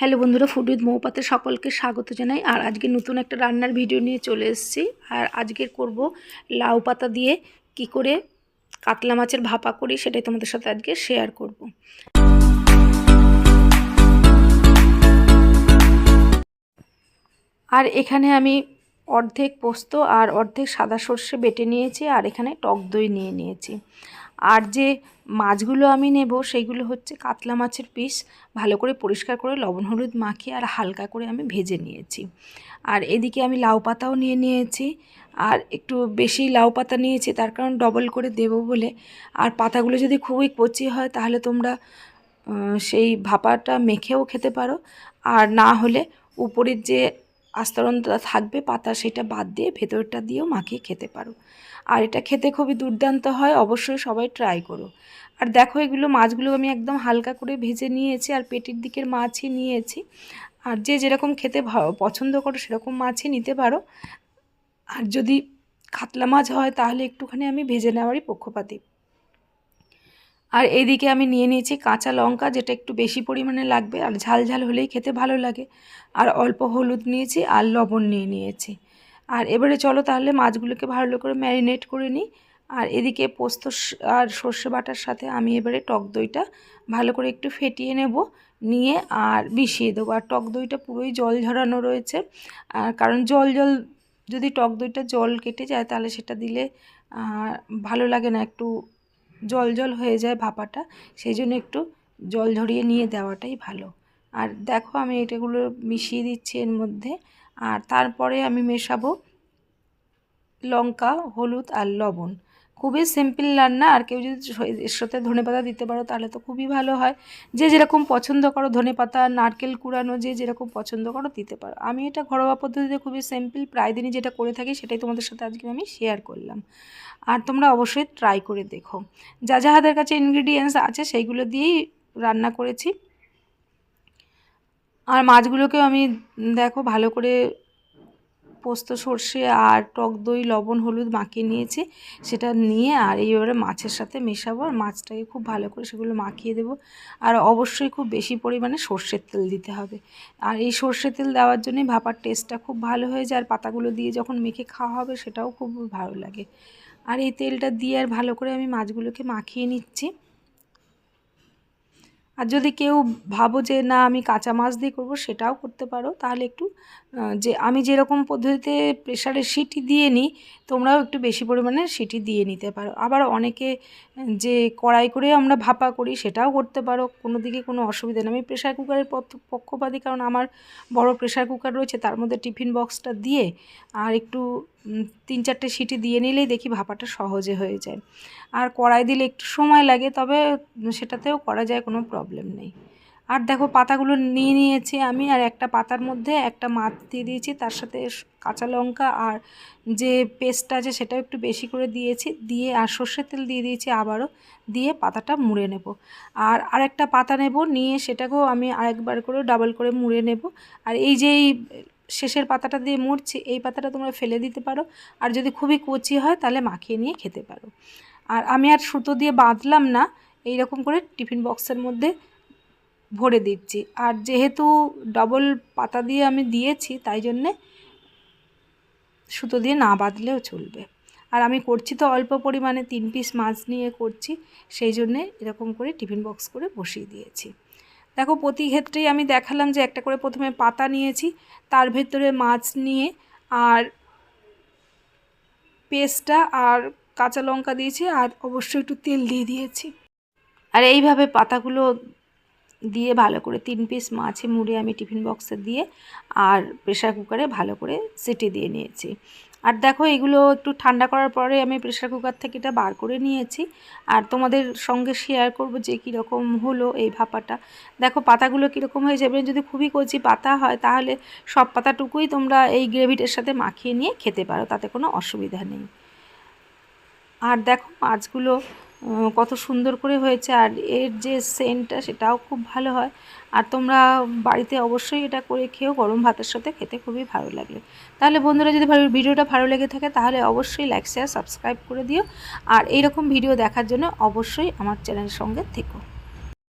Hello বন্ধুরা food with মৌপাতে সকলকে স্বাগত জানাই। আর আজকে নতুন একটা রান্নার ভিডিও নিয়ে চলে এসেছি। আর আজকে করব লাউ পাতা দিয়ে কি করে কাতলা মাছের ভাপা করি, সেটাই তোমাদের সাথে আজকে শেয়ার করব। আর এখানে আমি অর্ধেক পোস্ত আর অর্ধেক সাদা সর্ষে বেটে নিয়েছি, আর এখানে টক দই নিয়ে নিয়েছি। আর যে মাছগুলো আমি নেব সেইগুলো হচ্ছে কাতলা মাছের পিস। ভালো করে পরিষ্কার করে লবণ, হলুদ মাখিয়ে আর হালকা করে আমি ভেজে নিয়েছি। আর এদিকে আমি লাউ পাতাও নিয়ে নিয়েছি। আর একটু বেশি লাউ পাতা নিয়েছি, তার কারণ ডবল করে দেব বলে। আর পাতাগুলো যদি খুবই কচি হয়, তাহলে তোমরা সেই ভাপাটা মেখেও খেতে পারো। আর না হলে উপরের যে আস্তরণটা থাকবে, পাতা সেটা বাদ দিয়ে ভেতরটা দিয়েও মাখিয়ে খেতে পারো। আর এটা খেতে খুবই দুর্দান্ত হয়, অবশ্যই সবাই ট্রাই করো। আর দেখো এগুলো মাছগুলো আমি একদম হালকা করে ভেজে নিয়েছি আর পেটির দিকের মাছই নিয়েছি। আর যে যেরকম খেতে পছন্দ করো সেরকম মাছই নিতে পারো। আর যদি কাতলা মাছ হয় তাহলে একটুখানি আমি ভেজে নেওয়ারই পক্ষপাতি। আর এদিকে আমি নিয়ে নিয়েছি কাঁচা লঙ্কা, যেটা একটু বেশি পরিমাণে লাগবে, আর ঝাল ঝাল হলেই খেতে ভালো লাগে। আর অল্প হলুদ নিয়েছি আর লবণ নিয়ে নিয়েছি। আর এবারে চলো তাহলে মাছগুলোকে ভালো করে ম্যারিনেট করে নিই। আর এদিকে পোস্ত আর সর্ষে বাটার সাথে আমি এবারে টক দইটা ভালো করে একটু ফেটিয়ে নেব, নিয়ে আর মিশিয়ে দেবো। আর টক দইটা পুরোই জল ঝরানো রয়েছে। আর কারণ জল জল যদি টক দইটা জল কেটে যায়, তাহলে সেটা দিলে ভালো লাগে না একটু জল জল হয়ে যায় ভাপাটা, সেই জন্য একটু জল ঝরিয়ে নিয়ে দেওয়াটাই ভালো। আর দেখো আমি এটাগুলো মিশিয়ে দিচ্ছি এর মধ্যে। আর তারপরে আমি মেশাবো লঙ্কা, হলুদ আর লবণ। খুবই সিম্পল রান্না, আর কেউ যদি এর সাথে ধনে পাতা দিতে পারো তাহলে তো খুবই ভালো হয়। যে যেরকম পছন্দ করো, ধনে পাতা, নারকেল কুড়ানো, যে যেরকম পছন্দ করো দিতে পারো। আমি এটা ঘরোয়া পদ্ধতিতে খুবই সিম্পল প্রায় দিনই যেটা করে থাকি সেটাই তোমাদের সাথে আজকে আমি শেয়ার করলাম। আর তোমরা অবশ্যই ট্রাই করে দেখো। যা যা হাতের কাছে ইনগ্রিডিয়েন্টস আছে সেইগুলো দিয়েই রান্না করেছি। আর মাছগুলোকেও আমি, দেখো ভালো করে পোস্ত, সর্ষে আর টক দই, লবণ, হলুদ মাখিয়ে নিয়েছি। সেটা নিয়ে আর এইবারে মাছের সাথে মেশাবো আর মাছটাকে খুব ভালো করে সেগুলো মাখিয়ে দেবো। আর অবশ্যই খুব বেশি পরিমাণে সর্ষের তেল দিতে হবে। আর এই সর্ষের তেল দেওয়ার জন্যই ভাপার টেস্টটা খুব ভালো হয়ে যায় আর পাতাগুলো দিয়ে যখন মেখে খাওয়া হবে সেটাও খুব ভালো লাগে। আর এই তেলটা দিয়ে আর ভালো করে আমি মাছগুলোকে মাখিয়ে নিচ্ছি। আর যদি কেউ ভাবো যে, না, আমি কাঁচা মাছ দিয়ে করব, সেটাও করতে পারো, তাহলে একটু যে, আমি যেরকম পদ্ধতিতে প্রেশারে সিটি দিয়ে নিই, তোমরাও একটু বেশি পরিমাণে সিটি দিয়ে নিতে পারো। আবার অনেকে, যে, কড়াই করে আমরা ভাপা করি, সেটাও করতে পারো। কোনো দিকে কোনো অসুবিধা নেই। আমি প্রেশার কুকারের পক্ষপাতি, কারণ আমার বড় প্রেশার কুকার রয়েছে, তার মধ্যে টিফিন বক্সটা দিয়ে আর একটু তিন চারটে সিটি দিয়ে নিলেই দেখি ভাপাটা সহজে হয়ে যায়। আর কড়াই দিলে একটু সময় লাগে, তবে সেটাতেও করা যায়, কোনো প্রবলেম নেই। আর দেখো, পাতাগুলো নিয়ে নিয়েছি আমি, আর একটা পাতার মধ্যে একটা মাছ দিয়ে দিয়েছি, তার সাথে কাঁচা লঙ্কা আর যে পেস্টটা আছে সেটাও একটু বেশি করে দিয়েছি, দিয়ে আর সর্ষের তেল দিয়ে দিয়েছি আবারও, দিয়ে পাতাটা মুড়ে নেব। আর আরেকটা পাতা নেব, নিয়ে সেটাকেও আমি আরেকবার করে ডাবল করে মুড়ে নেব। আর এই যে শেষের পাতাটা দিয়ে মুড়ছি, এই পাতাটা তোমরা ফেলে দিতে পারো। আর যদি খুবই কচি হয়, তাহলে মাখিয়ে নিয়ে খেতে পারো। আর আমি আর সুতো দিয়ে বাঁধলাম না এই রকম করে টিফিন বক্সের মধ্যে ভরে দিচ্ছি। আর যেহেতু ডবল পাতা দিয়ে আমি দিয়েছি, তাই জন্যে সুতো দিয়ে না বাঁধলেও চলবে। আর আমি করছি তো অল্প পরিমাণে, তিন পিস মাছ নিয়ে করছি, সেই জন্যে এরকম করে টিফিন বক্স করে বসিয়ে দিয়েছি। দেখো প্রতি ক্ষেত্রেই আমি দেখালাম যে একটা করে প্রথমে পাতা নিয়েছি, তার ভেতরে মাছ নিয়ে আর পেস্টটা আর কাঁচা লঙ্কা দিয়েছি আর অবশ্যই একটু তেল দিয়ে দিয়েছি। আর এইভাবে পাতাগুলো দিয়ে ভালো করে তিন পিস মাছে মুড়ে আমি টিফিন বক্সে দিয়ে আর প্রেশার কুকারে ভালো করে সিটি দিয়ে নিয়েছি। আর দেখো, এগুলো একটু ঠান্ডা করার পরে আমি প্রেশার কুকার থেকে এটা বার করে নিয়েছি। আর তোমাদের সঙ্গে শেয়ার করব যে কীরকম হলো এই ভাপাটা। দেখো, পাতাগুলো কীরকম হয়ে যাবে, যদি খুবই কচি পাতা হয়, তাহলে সব পাতাটুকুই তোমরা এই গ্রেভিটার সাথে মাখিয়ে নিয়ে খেতে পারো, তাতে কোনো অসুবিধা নেই। আর দেখো, মাছগুলো কত সুন্দর করে হয়েছে আর এর যে সেন্টটা সেটাও খুব ভালো হয়। আর তোমরা বাড়িতে অবশ্যই এটা করে খেয়েও গরম ভাতের সাথে খেতে খুবই ভালো লাগে। তাহলে বন্ধুরা, যদি ভালো ভিডিওটা ভালো লেগে থাকে, তাহলে অবশ্যই লাইক শেয়ার সাবস্ক্রাইব করে দিও। আর এইরকম ভিডিও দেখার জন্য অবশ্যই আমার চ্যানেলের সঙ্গে থেকো।